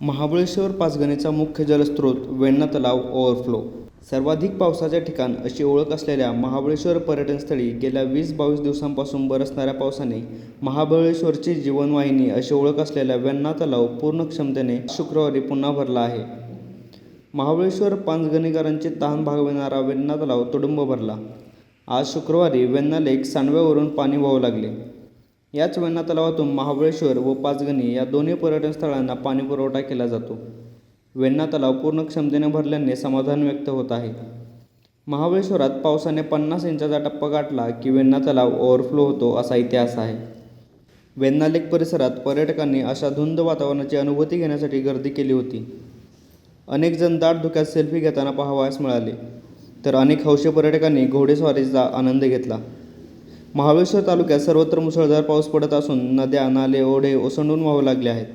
महाबळेश्वर पाचगणीचा मुख्य जलस्रोत वेण्णा तलाव ओव्हरफ्लो सर्वाधिक पावसाचे ठिकाण अशी ओळख असलेल्या महाबळेश्वर पर्यटनस्थळी गेल्या वीस बावीस दिवसांपासून बरसणाऱ्या पावसाने महाबळेश्वरची जीवनवाहिनी अशी ओळख असलेल्या वेण्णा तलाव पूर्ण क्षमतेने शुक्रवारी पुन्हा भरला आहे. महाबळेश्वर पाचगणीकरांची तहान भागविणारा वेण्णा तलाव तुडुंब भरला. आज शुक्रवारी वेण्णा लेक सांडव्यावरून पाणी वाहू लागले. याच वेण्णा तलावातून महाबळेश्वर व पाचगणी या दोन्ही पर्यटन स्थळांना पाणीपुरवठा केला जातो. वेण्णा तलाव पूर्ण क्षमतेने भरल्याने समाधान व्यक्त होत आहे. महाबळेश्वरात पावसाने पन्नास इंचाचा टप्पा गाठला की वेण्णा तलाव ओव्हरफ्लो होतो असा इतिहास आहे. वेण्णा लेक परिसरात पर्यटकांनी अशा धुंद वातावरणाची अनुभूती घेण्यासाठी गर्दी केली होती. अनेक जण दाट धुक्यात सेल्फी घेताना पाहावयास मिळाले. तर अनेक हौशी पर्यटकांनी घोडेस्वारीचा आनंद घेतला. महाबळेश्वर तालुक्यात सर्वत्र मुसळधार पाऊस पडत असून नद्या नाले ओढे ओसंडून वाहू लागले आहेत.